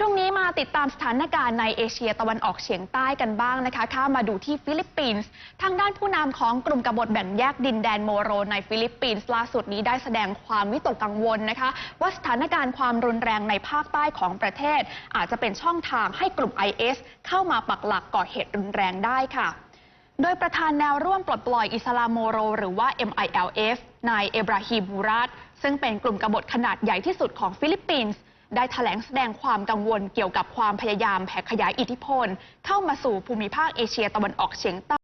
ช่วงนี้มาติดตามสถานการณ์ในเอเชียตะวันออกเฉียงใต้กันบ้างนะคะ ข้ามาดูที่ฟิลิปปินส์ ทางด้านผู้นำของกลุ่มกบฏแบ่งแยกดินแดนโมโรในฟิลิปปินส์ล่าสุดนี้ได้แสดงความวิตกกังวลนะคะ ว่าสถานการณ์ความรุนแรงในภาคใต้ของประเทศ อาจจะเป็นช่องทางให้กลุ่ม IS เข้ามาปักหลักก่อเหตุรุนแรงได้ค่ะโดยประธานแนวร่วมปลดปล่อยอิสลามโมโร หรือว่า MILF นายเอบราฮิมบูรัตซึ่งเป็นกลุ่มกบฏขนาดใหญ่ที่สุดของฟิลิปปินส์ ได้แถลงแสดงความกังวลเกี่ยวกับความพยายามแผ่ขยายอิทธิพล เข้ามาสู่ภูมิภาคเอเชียตะวันออกเฉียงใต้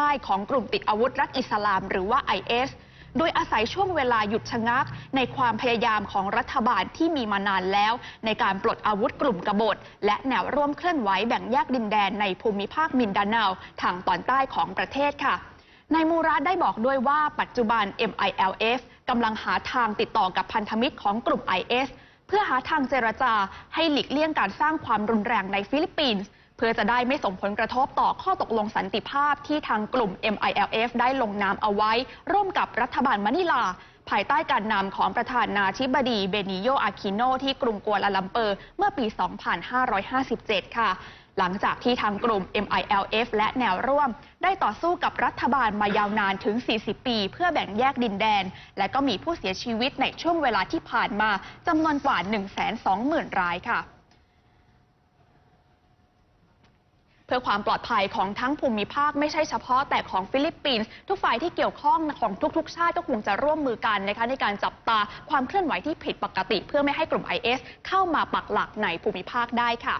ใต้ของกลุ่มติดอาวุธรัฐอิสลามหรือว่า IS โดยอาศัยช่วงเวลาหยุดชะงัก ในความพยายามของรัฐบาลที่มีมานานแล้ว ในการปลดอาวุธกลุ่มกบฏ และแนวร่วมเคลื่อนไหวแบ่งแยกดินแดนในภูมิภาคมินดาเนาทางตอนใต้ของประเทศค่ะนายมูราดได้บอกด้วยว่าปัจจุบัน MILF กำลังหาทางติดต่อกับพันธมิตรของกลุ่ม IS เพื่อหาทางเจรจาให้หลีกเลี่ยงการสร้างความรุนแรงในฟิลิปปินส์ เพื่อจะได้ไม่ส่งผลกระทบต่อข้อตกลงสันติภาพที่ทางกลุ่ม MILF ได้ลงนามเอาไว้ ร่วมกับรัฐบาลมะนิลา ภายใต้การนำของประธานาธิบดีเบนิโย อาคิโน ที่กรุงกัวลาลัมเปอร์เมื่อปี 2557 ค่ะ หลังจากที่ทางกลุ่ม MILF และแนวร่วม ได้ต่อสู้กับรัฐบาลมายาวนานถึง 40 ปี เพื่อแบ่งแยกดินแดน และก็มีผู้เสียชีวิตในช่วงเวลาที่ผ่านมาจำนวนกว่า 120,000 รายค่ะ เพื่อความปลอดภัยของทั้งภูมิภาคไม่ใช่เฉพาะแต่ของฟิลิปปินส์ทุกฝ่ายที่เกี่ยวข้องของทุก ๆ ชาติก็คงจะร่วมมือกันนะคะในการจับตาความเคลื่อนไหวที่ผิดปกติ เพื่อไม่ให้กลุ่ม IS เข้ามาปักหลักในภูมิภาคได้ค่ะ